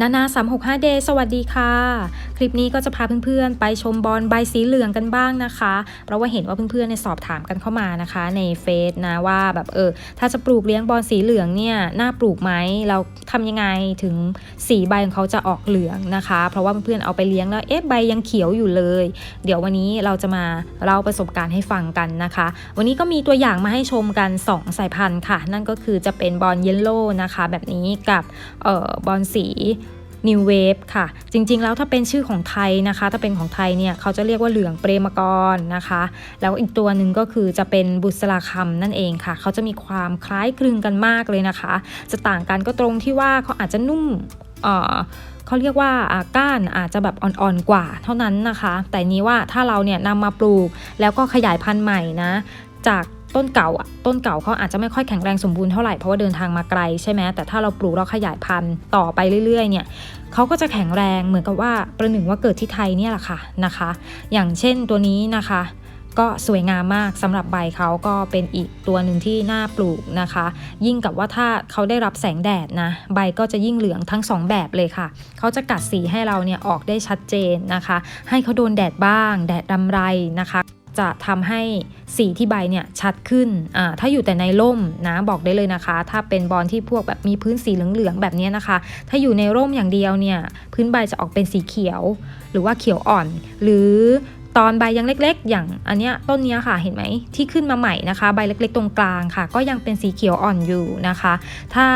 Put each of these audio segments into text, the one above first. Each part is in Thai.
นานา365 เดย์สวัสดีค่ะ คลิปนี้ก็จะพาเพื่อนๆ ไปชมบอลใบสีเหลืองกันบ้างนะคะ เพราะว่าเห็นว่าเพื่อนๆในสอบถามกันเข้ามานะคะ ในเฟซนะว่าแบบเออถ้าจะปลูกเลี้ยงบอลสีเหลืองเนี่ยน่าปลูกไหมเราทำยังไงถึงสีใบของเขาจะออกเหลืองนะคะ เพราะว่าเพื่อนๆเอาไปเลี้ยงแล้วเอ๊ะใบยังเขียวอยู่เลย เดี๋ยววันนี้เราจะมาเล่าประสบการณ์ให้ฟังกันนะคะ วันนี้ก็มีตัวอย่างมาให้ชมกัน 2 สายพันธุ์ค่ะ นั่นก็คือจะเป็นบอลเยลโล่นะคะ แบบนี้กับเอ่อบอลสี New Wave ค่ะ จริงๆ แล้วถ้าเป็นชื่อของไทยนะคะ ถ้าเป็นของไทยเนี่ยเขาจะเรียกว่าเหลืองเปรมกรนะคะ แล้วอีกตัวหนึ่งก็คือจะเป็นบุษราคำนั่นเองค่ะ เขาจะมีความคล้ายคลึงกันมากเลยนะคะ จะต่างกันก็ตรงที่ว่าเขาอาจจะนุ่มเออเขาเรียกว่าอ่าก้านอาจจะแบบอ่อนๆกว่าเท่านั้นนะคะ แต่นี้ว่าถ้าเราเนี่ยนำมาปลูกแล้วก็ขยายพันธุ์ใหม่นะ จาก ต้นเก่าอะต้นเก่าเขาอาจจะไม่ค่อยแข็งแรงสมบูรณ์เท่าไหร่เพราะว่าเดินทางมาไกลใช่ไหมแต่ถ้าเราปลูกเราขยายพันธุ์ต่อไปเรื่อยๆเนี่ยเขาก็จะแข็งแรงเหมือนกับว่าประหนึ่งว่าเกิดที่ไทยเนี่ยแหละค่ะนะคะ อย่างเช่นตัวนี้นะคะ ก็สวยงามมากสำหรับใบเขาก็เป็นอีกตัวหนึ่งที่น่าปลูกนะคะ ยิ่งกับว่าถ้าเขาได้รับแสงแดดนะใบก็จะยิ่งเหลืองทั้งสองแบบเลยค่ะเขาจะกัดสีให้เราเนี่ยออกได้ชัดเจนนะคะ ให้เขาโดนแดดบ้าง แดดรำไรนะคะ จะทำให้สีที่ใบเนี่ยชัดขึ้นอ่าถ้าอยู่แต่ในร่มนะบอกได้เลยนะคะ ถ้าเป็นบอลที่พวกแบบมีพื้นสีเหลืองๆแบบนี้นะคะ ถ้าอยู่ในร่มอย่างเดียวเนี่ยพื้นใบจะออกเป็นสีเขียว หรือว่าเขียวอ่อน หรือตอนใบยังเล็กๆ อย่างอันเนี้ยต้นเนี้ยค่ะเห็นไหมที่ขึ้นมาใหม่นะคะ ใบเล็กๆ ตรงกลางค่ะ ก็ยังเป็นสีเขียวอ่อนอยู่นะคะ ถ้า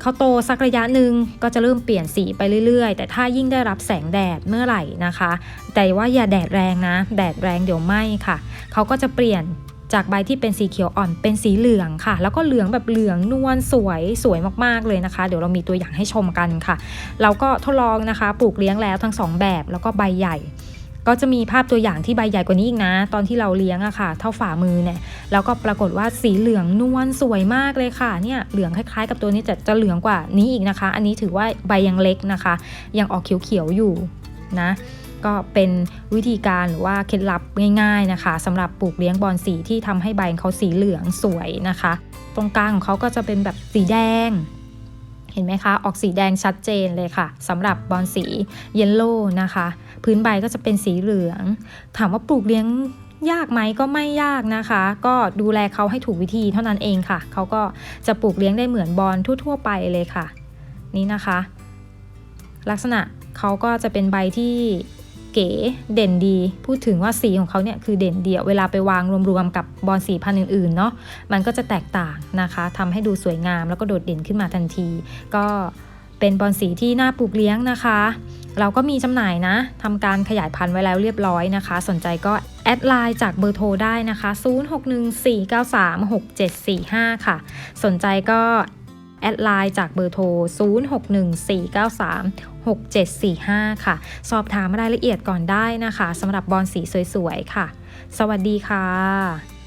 เขาโตสักระยะหนึ่งก็จะเริ่มเปลี่ยนสีไปเรื่อยๆ แต่ถ้ายิ่งได้รับแสงแดดเมื่อไหร่นะคะ แต่ว่าอย่าแดดแรงนะ แดดแรงเดี๋ยวไหม้ค่ะ เขาก็จะเปลี่ยนจากใบที่เป็นสีเขียวอ่อนเป็นสีเหลืองค่ะ แล้วก็เหลืองแบบเหลืองนวลสวยสวยมากๆเลยนะคะ เดี๋ยวเรามีตัวอย่างให้ชมกันค่ะ เราก็ทดลองนะคะ ปลูกเลี้ยงแล้วทั้งสองแบบแล้วก็ใบใหญ่ ก็จะมีภาพตัวอย่างที่ใบใหญ่กว่านี้อีกนะ ตอนที่เราเลี้ยงอะค่ะ เท่าฝ่ามือเนี่ยแล้วก็ปรากฏว่าสีเหลืองนวลสวยมากเลยค่ะเนี่ยเหลืองคล้ายๆ กับตัวนี้จะจะเหลืองกว่านี้อีกนะคะ อันนี้ถือว่าใบยังเล็กนะคะ ยังออกเขียวๆอยู่นะก็เป็นวิธีการหรือว่าเคล็ดลับง่ายๆนะคะสำหรับปลูกเลี้ยงบอนสีที่ทำให้ใบเขาสีเหลืองสวยนะคะ ตรงกลางของเขาก็จะเป็นแบบสีแดง เห็นไหมคะ ออกสีแดงชัดเจนเลยค่ะสำหรับบอนสีเยลโล่นะคะ พื้นใบก็จะเป็นสีเหลือง ถามว่าปลูกเลี้ยงยากไหมก็ไม่ยากนะคะ ก็ดูแลเขาให้ถูกวิธีเท่านั้นเองค่ะ เขาก็จะปลูกเลี้ยงได้เหมือนบอลทั่ว ๆ ไปเลยค่ะ นี่นะคะ ลักษณะเขาก็จะเป็นใบที่ เก๋เด่นดี พูดถึงว่าสีของเขาเนี่ยคือเด่นเดียวเวลาไปวางรวมๆกับบอลสีพันธุ์อื่นๆเนาะมันก็จะแตกต่างนะคะทำให้ดูสวยงามแล้วก็โดดเด่นขึ้นมาทันที ก็เป็นบอลสีที่น่าปลูกเลี้ยงนะคะ เราก็มีจำหน่ายนะทำการขยายพันธุ์ไว้แล้วเรียบร้อยนะคะ สนใจก็แอดไลน์จากเบอร์โทรได้นะคะ 0614936745 ค่ะ สนใจก็ แอดไลน์จากเบอร์โทร 0614936745 ค่ะ สอบถามรายละเอียดก่อนได้นะคะสำหรับบอลสีสวยๆ ค่ะ สวัสดีค่ะ